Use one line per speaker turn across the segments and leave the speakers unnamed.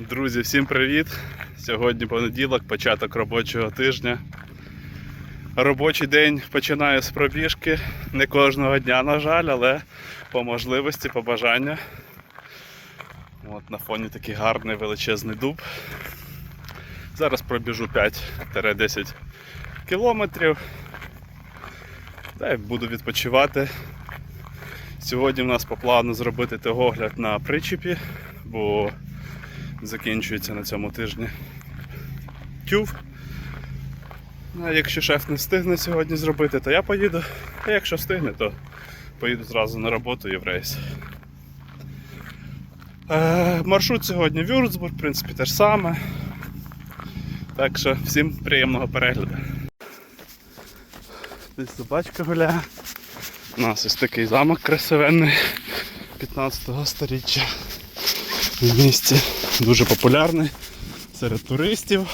Друзі, всім привіт! Сьогодні понеділок, початок робочого тижня. Робочий день починаю з пробіжки. Не кожного дня, на жаль, але по можливості, по бажанню. От на фоні такий гарний величезний дуб. Зараз пробіжу 5-10 кілометрів. Та й буду відпочивати. Сьогодні в нас по плану зробити tegогляд на причепі, бо закінчується на цьому тижні тюв. А якщо шеф не встигне сьогодні зробити, то я поїду. А якщо встигне, то поїду зразу на роботу і в рейс. Е, маршрут сьогодні Вюрцбург, в принципі, те ж саме. Так що всім приємного перегляду. Десь собачка гуляє. У нас ось такий замок красивенний 15-го сторіччя в місті. Дуже популярний серед туристів.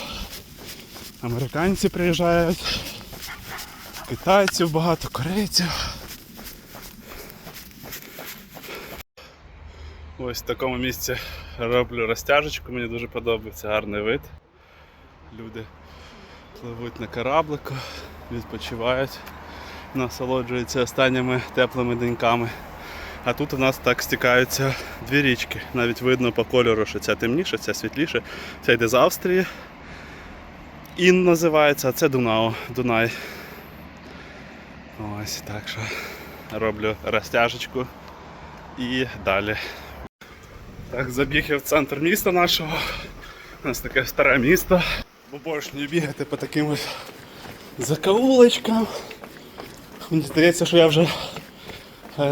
Американці приїжджають, китайців багато, корейців. Ось в такому місці роблю розтяжечку, мені дуже подобається гарний вид. Люди пливуть на кораблику, відпочивають, насолоджуються останніми теплими деньками. А тут у нас так стікаються дві річки. Навіть видно по кольору, що ця темніша, ця світліша. Ця йде з Австрії. Ін називається, а це Дунау, Дунай. Ось так що роблю розтяжечку і далі. Так, забіг я в центр міста нашого. У нас таке старе місто. Бо Обожнюю бігати по таким ось закоулочкам. Мені здається, що я вже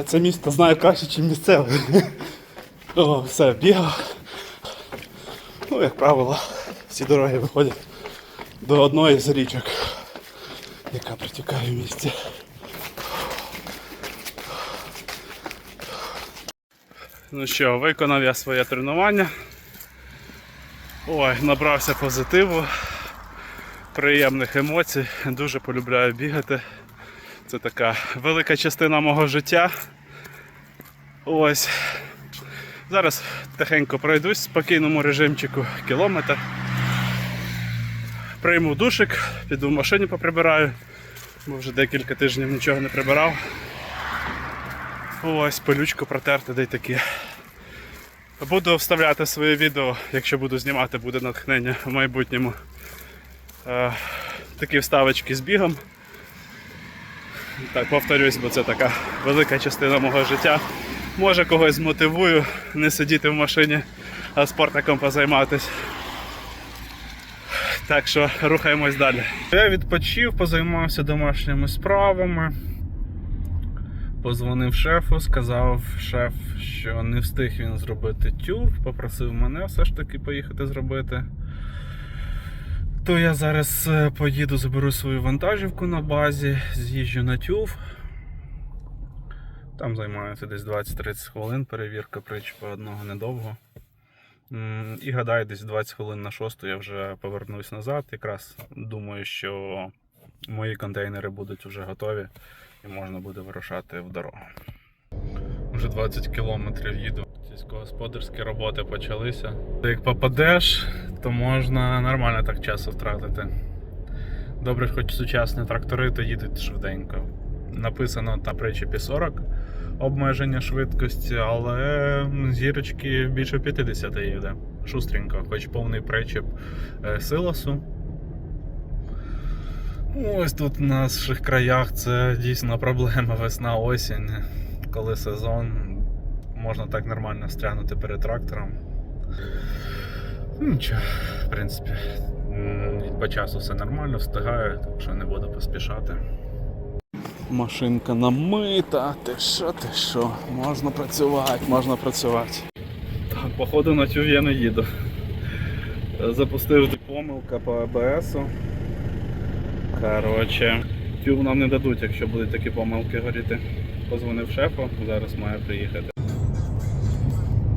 це місто знаю краще, ніж місцеве. О, все, бігав. Ну, як правило, всі дороги виходять до одної з річок, яка протікає в місті. Ну що, виконав я своє тренування. Ой, набрався позитиву, приємних емоцій. Дуже полюбляю бігати. Це така велика частина мого життя. Ось. Зараз тихенько пройдусь в спокійному режимчику кілометр. Прийму душик, піду в машині поприбираю, бо вже декілька тижнів нічого не прибирав. Ось, пилючку протерти, де й таке. Буду вставляти своє відео, якщо буду знімати, буде натхнення в майбутньому. Е, такі вставочки з бігом. Так, повторюсь, бо це така велика частина мого життя. Може когось змотивую не сидіти в машині, а спортиком позайматися. Так що рухаємось далі. Я відпочив, позаймався домашніми справами. Позвонив шефу, сказав шеф, що не встиг він зробити тюв, попросив мене все ж таки поїхати зробити. То я зараз е, поїду, заберу свою вантажівку на базі, з'їжджу на тюв. Там займається десь 20-30 хвилин, перевірка причепа одного недовго. І гадаю, десь 20 хвилин на 6 я вже повернусь назад. Якраз думаю, що мої контейнери будуть вже готові і можна буде вирушати в дорогу. Вже 20 кілометрів їду. Сільськогосподарські роботи почалися. Як попадеш, то можна нормально так часу втратити. Добре, хоч сучасні трактори, то їдуть швиденько. Написано на причепі 40 обмеження швидкості, але зірочки більше 50 їде. Шустренько, хоч повний причеп е, силосу. Ось тут в наших краях це дійсно проблема весна осінь, коли сезон, можна так нормально стрягнути перед трактором. Ну, Нічого, в принципі, по часу все нормально, встигаю, так що не буду поспішати. Машинка намита, ти що, ти що, можна працювати, можна працювати. Так, походу на тюв я не їду. Запустив помилка по АБСу. Коротше, тюб нам не дадуть, якщо будуть такі помилки горіти. Позвонив шефу, зараз має приїхати.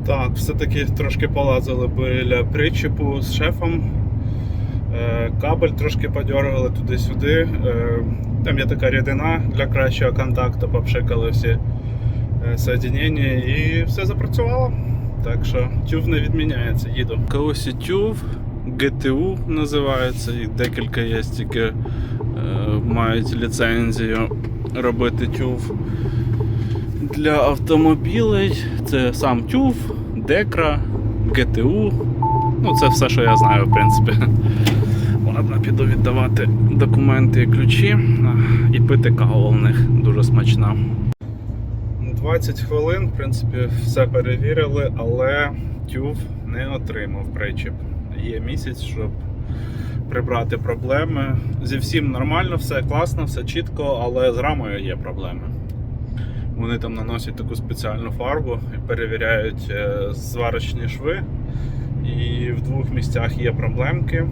Так, все-таки трошки полазили біля причепу з шефом. Е, Кабель трошки подергали туди-сюди. Е, Там є така рідина для кращого контакту, попшикали всі е, і все запрацювало. Так що тюв не відміняється, їду. Каосі тюв, ГТУ називається, їх декілька є, тільки мають ліцензію робити тюв для автомобілей. Це сам тюв, Декра, ГТУ. Ну, це все, що я знаю, в принципі. Ладно, піду віддавати документи і ключі і пити каву в них дуже смачна. 20 хвилин, в принципі, все перевірили, але тюв не отримав причіп. Є місяць, щоб прибрати проблеми. Зі всім нормально, все класно, все чітко, але з рамою є проблеми. Вони там наносять таку спеціальну фарбу і перевіряють е, зварочні шви. І в двох місцях є проблемки.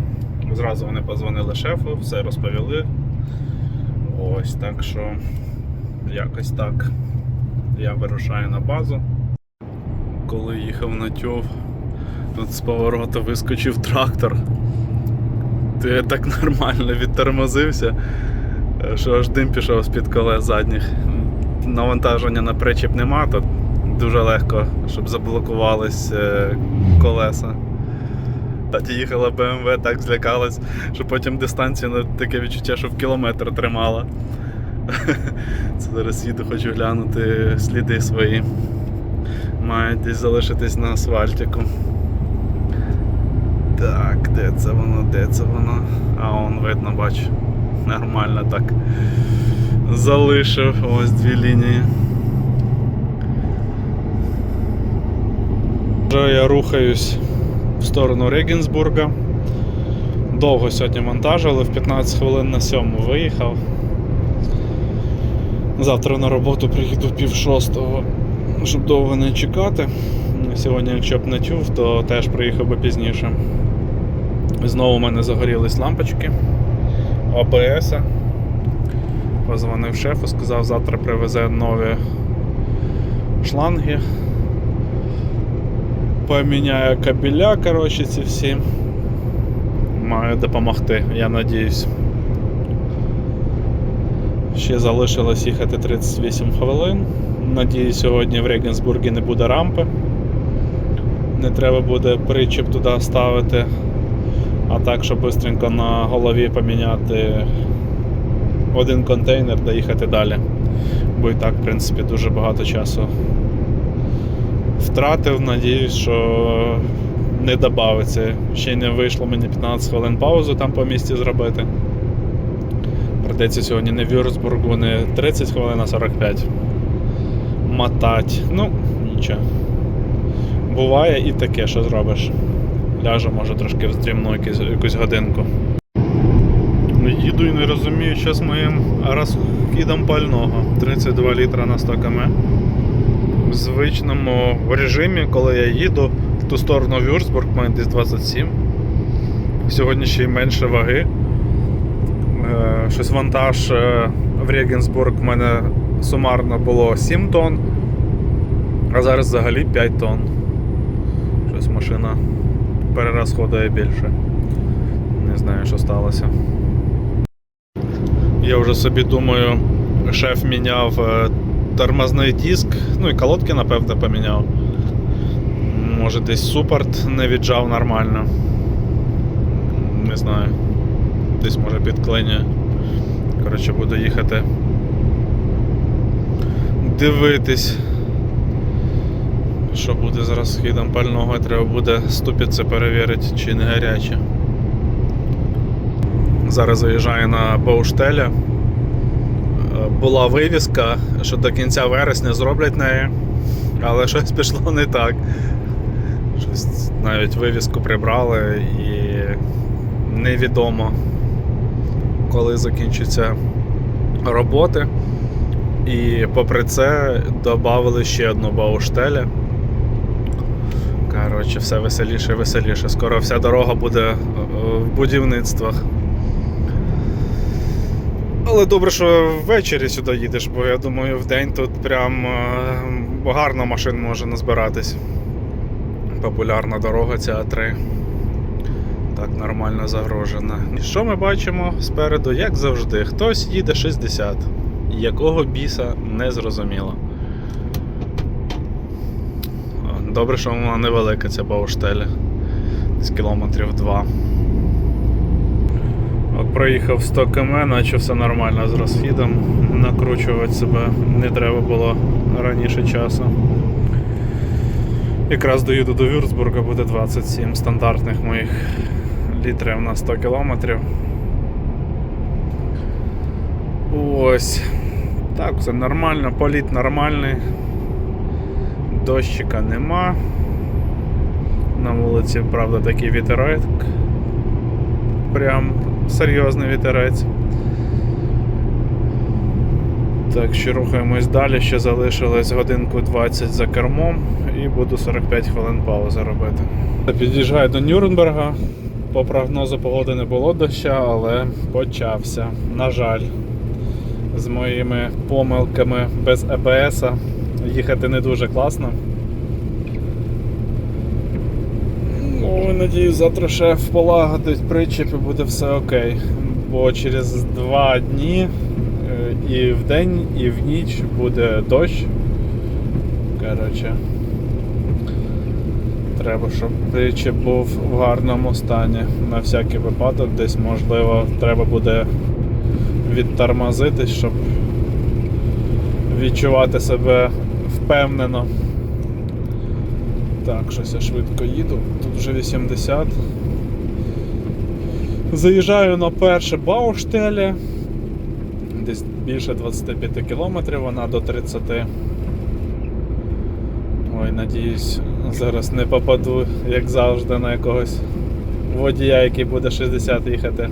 Зразу вони позвонили шефу, все розповіли. Ось так що якось так. Я вирушаю на базу. Коли їхав на тюв, тут з повороту вискочив трактор. То я так нормально відтормозився, що аж дим пішов з-під колес задніх. Навантаження на причіп нема, то дуже легко, щоб заблокувались е, колеса. Таті їхала BMW, так злякалась, що потім дистанція на таке відчуття, що в кілометр тримала. Це зараз їду, хочу глянути сліди свої. Мають десь залишитись на асфальтику. Так, де це воно, де це воно? А он видно, бачу. Нормально так. Залишив ось дві лінії. Вже я рухаюсь в сторону Регенсбурга. Довго сьогодні монтажили, в 15 хвилин на сьому виїхав. Завтра на роботу приїду пів шостого, щоб довго не чекати. Сьогодні, якщо б не тюв, то теж приїхав би пізніше. Знову у мене загорілись лампочки ОБС. Позвонив шефу, сказав, завтра привезе нові шланги. Поміняє кабеля, коротше, ці всі. Маю допомогти, я надіюсь. Ще залишилось їхати 38 хвилин. Надіюсь, сьогодні в Регенсбургі не буде рампи. Не треба буде причіп туди ставити. А так, щоб швидко на голові поміняти один контейнер та їхати далі. Бо і так, в принципі, дуже багато часу втратив. Надіюсь, що не додається. Ще не вийшло мені 15 хвилин паузу там по місці зробити. Придеться сьогодні не в Вюрцбургу, не 30 хвилин, а 45. Мотать. Ну, нічого. Буває і таке, що зробиш. Ляжу, може, трошки вздрімну якусь годинку. Їду і не розумію, що з моїм розхідом пального. 32 літра на 100 км. В звичному режимі, коли я їду в ту сторону Вюрцбург, в мене десь 27. Сьогодні ще й менше ваги. Е, Щось вантаж е, в Регенсбург в мене сумарно було 7 тонн, а зараз взагалі 5 тонн. Щось машина перерозходує більше. Не знаю, що сталося. Я вже собі думаю, шеф міняв е, тормозний диск, ну і колодки, напевно, поміняв. Може десь супорт не віджав нормально. Не знаю. Десь може підклинює. Коротше, буду їхати. Дивитись. Що буде з розхідом пального, треба буде ступіці перевірити, чи не гаряче. Зараз заїжджаю на Бауштеля. Е, Була вивіска, що до кінця вересня зроблять неї, але щось пішло не так. Щось навіть вивіску прибрали і невідомо, коли закінчаться роботи. І попри це додали ще одну Бауштеля. Коротше, все веселіше веселіше. Скоро вся дорога буде е, в будівництвах. Але добре, що ввечері сюди їдеш, бо я думаю, в день тут прям е, гарно машин може назбиратись. Популярна дорога ця А3. Так нормально загрожена. І що ми бачимо спереду, як завжди, хтось їде 60, якого біса не зрозуміло. Добре, що вона невелика ця бауштеля. З кілометрів 2 проїхав 100 км, наче все нормально з розхідом. Накручувати себе не треба було раніше часу. Якраз доїду до Вюрцбурга, буде 27 стандартних моїх літрів на 100 кілометрів. Ось. Так, все нормально, політ нормальний. Дощика нема. На вулиці, правда, такий вітерок. Прям серйозний вітерець. Так що рухаємось далі, ще залишилось годинку 20 за кермом і буду 45 хвилин паузи робити. Під'їжджаю до Нюрнберга. По прогнозу погоди не було доща, але почався. На жаль, з моїми помилками без АБС їхати не дуже класно. Ну, надіюсь, завтра шеф полагодить причіп і буде все окей. Бо через два дні е, і в день, і в ніч буде дощ. Коротше. Треба, щоб причіп був в гарному стані. На всякий випадок, десь можливо треба буде відтормозитись, щоб відчувати себе впевнено. Так, щось я швидко їду. Тут вже 80. Заїжджаю на перше Бауштелі. Десь більше 25 кілометрів, вона до 30. Ой, надіюсь, зараз не попаду, як завжди, на якогось водія, який буде 60 їхати.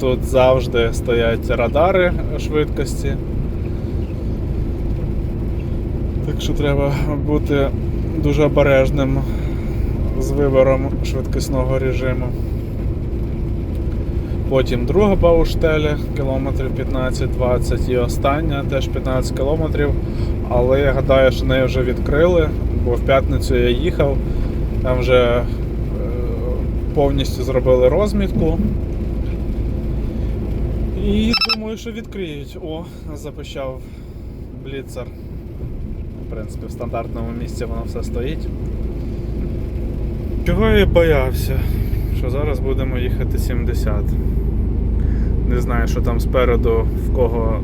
Тут завжди стоять радари швидкості. Так що треба бути дуже обережним з вибором швидкісного режиму. Потім друга бауштеля, кілометрів 15-20 і остання теж 15 кілометрів. Але я гадаю, що неї вже відкрили, бо в п'ятницю я їхав, там вже е, повністю зробили розмітку. І думаю, що відкриють. О, запищав бліцер. Принципі, в стандартному місці воно все стоїть. Чого я боявся? Що зараз будемо їхати 70. Не знаю, що там спереду в кого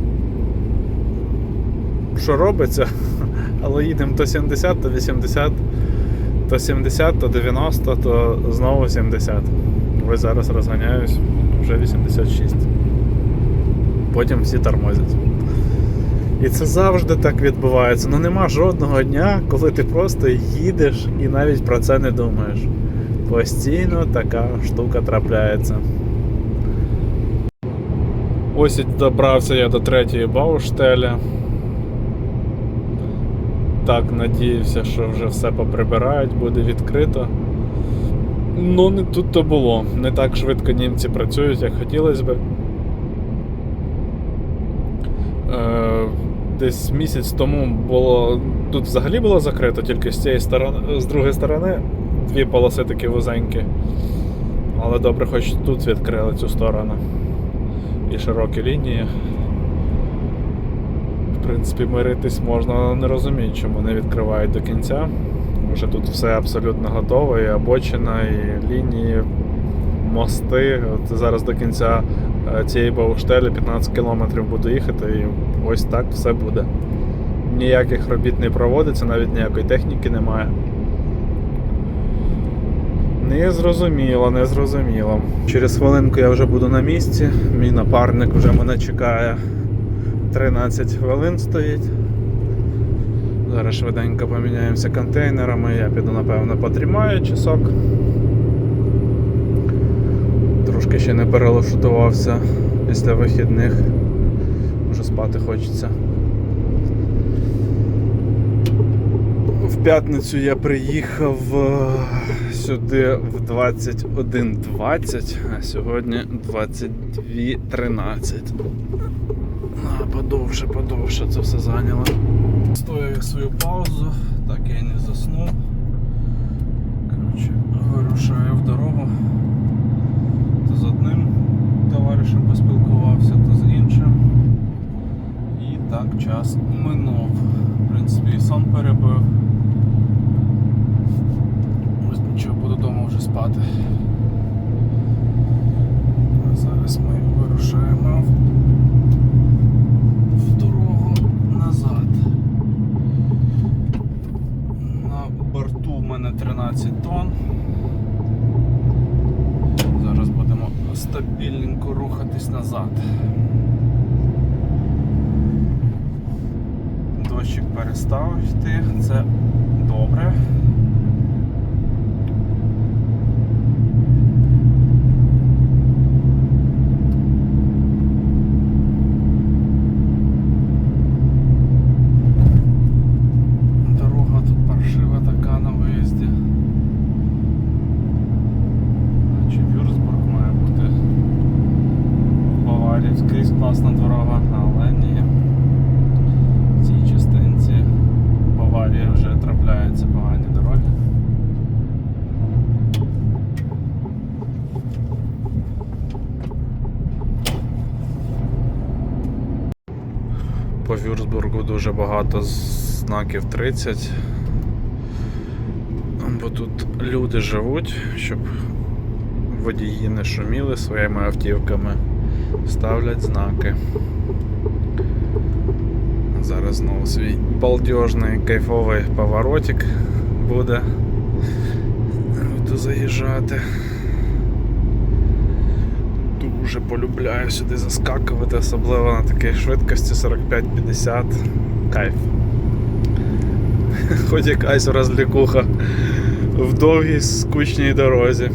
що робиться, але їдемо то 70, то 80, то 70, то 90, то знову 70. Ось зараз розганяюсь, вже 86. Потім всі тормозять. І це завжди так відбувається. Ну нема жодного дня, коли ти просто їдеш і навіть про це не думаєш. Постійно така штука трапляється. Ось і добрався я до третьої бауштелі. Так, надіявся, що вже все поприбирають, буде відкрито. Ну, не тут то було. Не так швидко німці працюють, як хотілося би. Е, десь місяць тому було. Тут взагалі було закрито, тільки з цієї сторони, з другої сторони дві полоси такі вузенькі. Але добре, хоч тут відкрили цю сторону. І широкі лінії. В принципі, миритись можна, не розумію, чому не відкривають до кінця. Вже тут все абсолютно готове, і обочина, і лінії, мости. От зараз до кінця цієї бауштелі 15 кілометрів буду їхати, і ось так все буде. Ніяких робіт не проводиться, навіть ніякої техніки немає. Не зрозуміло, не зрозуміло. Через хвилинку я вже буду на місці. Мій напарник вже мене чекає. 13 хвилин стоїть. Зараз швиденько поміняємося контейнерами, я піду, напевно, потрімаю часок. Трошки ще не перелаштувався після вихідних. Вже спати хочеться. В п'ятницю я приїхав е, сюди в 21.20, а сьогодні 22.13. А, подовше, подовше це все зайняло. Стояв свою паузу, так я і не заснув. Коротше, вирушаю в дорогу з одним товаришем поспілкувався, то з іншим. І так час минув. В принципі, сон перебив.
Ось нічого буду вдома вже спати. А зараз ми вирушаємо в дорогу назад. На борту в мене 13 тонн. Стабільненько назад. Дощик перестав йти, це добре. Дорога тут паршива така на виїзді. Наче Вюрсбург має бути. В Баварії скрізь класна дорога, але ні. В цій частинці Баварії вже трапляються погані дороги. По Вюрсбургу дуже багато знаків 30. Бо тут люди живуть, щоб водії не шуміли своїми автівками, ставлять знаки. Зараз знову свій балдежний кайфовий поворотик буде. Буду заїжджати. Дуже полюбляю сюди заскакувати, особливо на такій швидкості 45-50. Кайф. Хоч якась розлікуха в довгій скучній дорозі.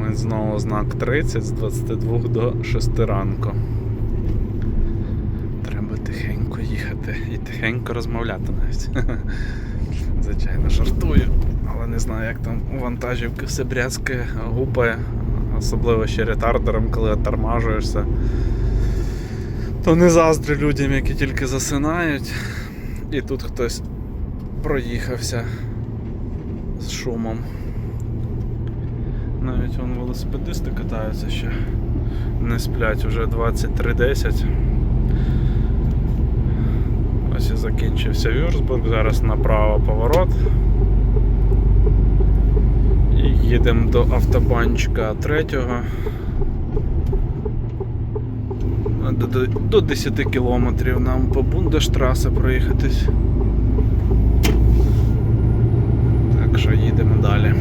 Ми знову знак 30 з 22 до 6 ранку. Треба тихенько їхати і тихенько розмовляти навіть. Звичайно, жартую, але не знаю, як там у вантажівки все брязкає, гупає, особливо ще ретардером, коли тормажуєшся. То не заздрю людям, які тільки засинають, і тут хтось проїхався з шумом. Навіть вон велосипедисти катаються ще. Не сплять вже 23.10. Ось і закінчився Вюрсбург, зараз направо поворот. Їдемо до автобанчика третього. До, до, до 10 кілометрів нам по Бундештрасе проїхатись. Так що їдемо далі.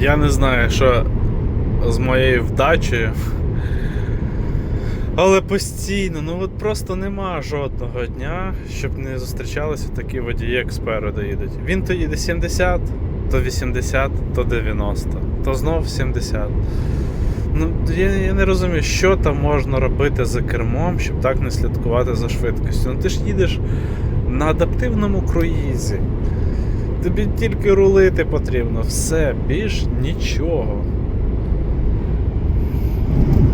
Я не знаю, що з моєю вдачею. Але постійно, ну от просто нема жодного дня, щоб не зустрічалися такі водії, як спереду їдуть. Він то їде 70, то 80, то 90, то знов 70. Ну, я, я не розумію, що там можна робити за кермом, щоб так не слідкувати за швидкістю. Ну ти ж їдеш на адаптивному круїзі. Тобі тільки рулити потрібно, все, більш нічого.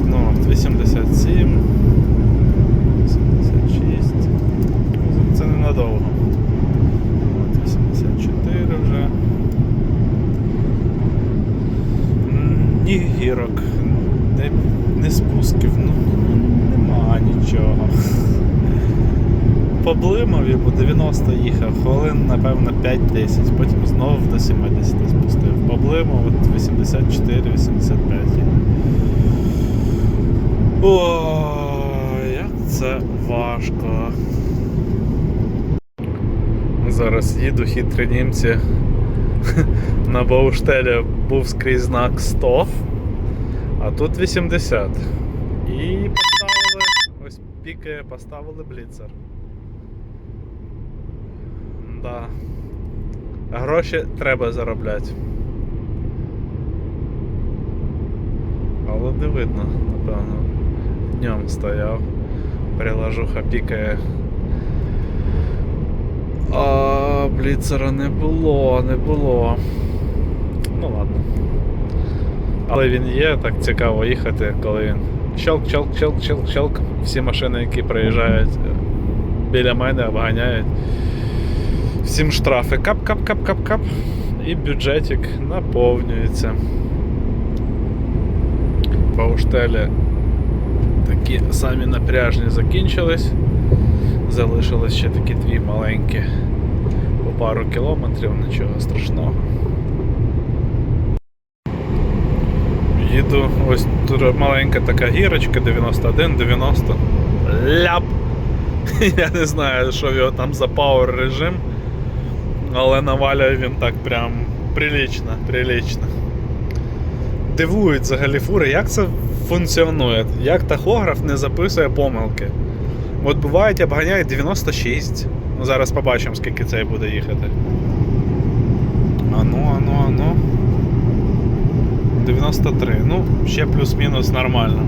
Ну, 87, 86. Ну, Це ненадовго. От 84 вже. М, Ні гірок, не, не спусків, ну нема нічого. По Блимові по 90 їхав, хвилин, напевно, 5-10, потім знову до 70 спустив. По от 84-85. Ой, як це важко. Зараз їду хитрі німці. На Бауштелі був скрізь знак 100, а тут 80. І поставили, ось пікає, поставили бліцер. Да. Гроші треба заробляти. Але не видно, напевно. Днем стояв. Приложуха пікає. А бліцера не було, не було. Ну ладно. Але він є, так цікаво їхати, коли він щелк, щелк, щелк, щелк, щелк. Всі машини, які приїжджають біля мене, обганяють. Всім штрафи кап-кап-кап-кап-кап. І бюджетик наповнюється. Пауштелі такі самі напряжні закінчились. Залишились ще такі дві маленькі по пару кілометрів, нічого страшного. Їду, ось тут маленька така гірочка, 91-90. Ляп! Я не знаю, що в його там за пауер режим, але навалює він так прям прилічно, прилічно. Дивують взагалі фури, як це функціонує, як тахограф не записує помилки. От бувають, обганяють 96. Ну, зараз побачимо, скільки цей буде їхати. Ану, ану, ану. 93. Ну, ще плюс-мінус нормально.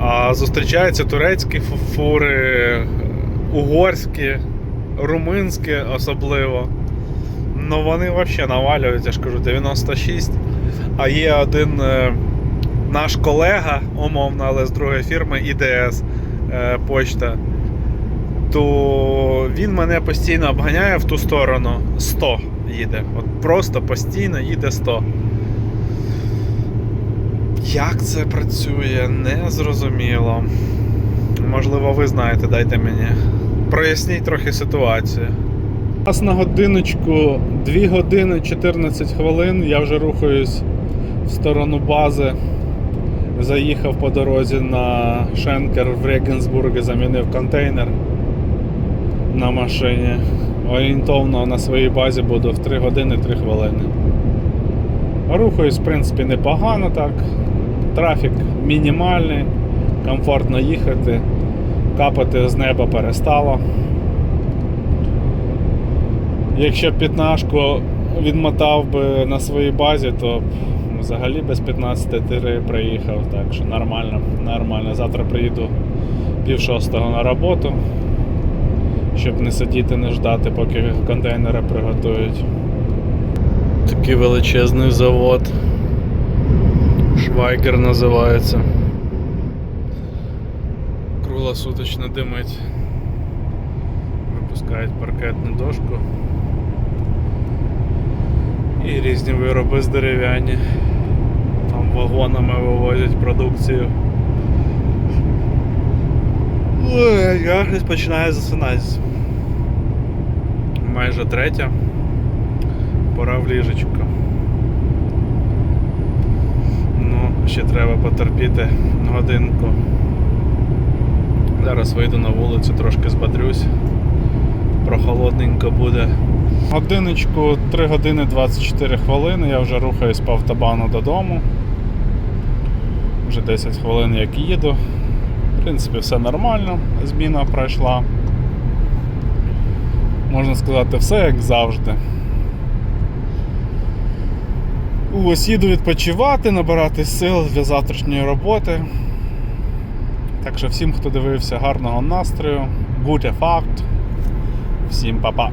А зустрічаються турецькі фури, угорські, румунські особливо. Ну вони взагалі навалюють, я ж кажу, 96. А є один е, наш колега, умовно, але з другої фірми ІДС е, почта. То він мене постійно обганяє в ту сторону 100 їде. От просто постійно їде 100. Як це працює, не зрозуміло. Можливо, ви знаєте, дайте мені. Проясніть трохи ситуацію. У нас на годиночку 2 години 14 хвилин. Я вже рухаюсь в сторону бази. Заїхав по дорозі на Шенкер в Регенсбург, замінив контейнер на машині. Орієнтовно на своїй базі буду в 3 години 3 хвилини. Рухаюсь, в принципі, непогано так. Трафік мінімальний, комфортно їхати, капати з неба перестало. Якщо б п'ятнашку відмотав би на своїй базі, то взагалі без 15 тири приїхав. Так що нормально, нормально. Завтра приїду пів шостого на роботу, щоб не сидіти, не ждати, поки контейнери приготують. Такий величезний завод. Швайгер називається. Круглосуточно димить. Випускають паркетну дошку. І різні вироби з дерев'яні. Там вагонами вивозять продукцію. Ой, я щось починаю засинати. Майже третя. Пора в ліжечко. Ну, ще треба потерпіти годинку. Зараз вийду на вулицю, трошки збадрюсь. Прохолодненько буде. Годиночку 3 години 24 хвилини. Я вже рухаюсь по автобану додому. Вже 10 хвилин як їду. В принципі, все нормально, зміна пройшла. Можна сказати, все як завжди. Ось їду відпочивати, набирати сил для завтрашньої роботи. Так що всім, хто дивився, гарного настрою, гуте факт. Всім па-па.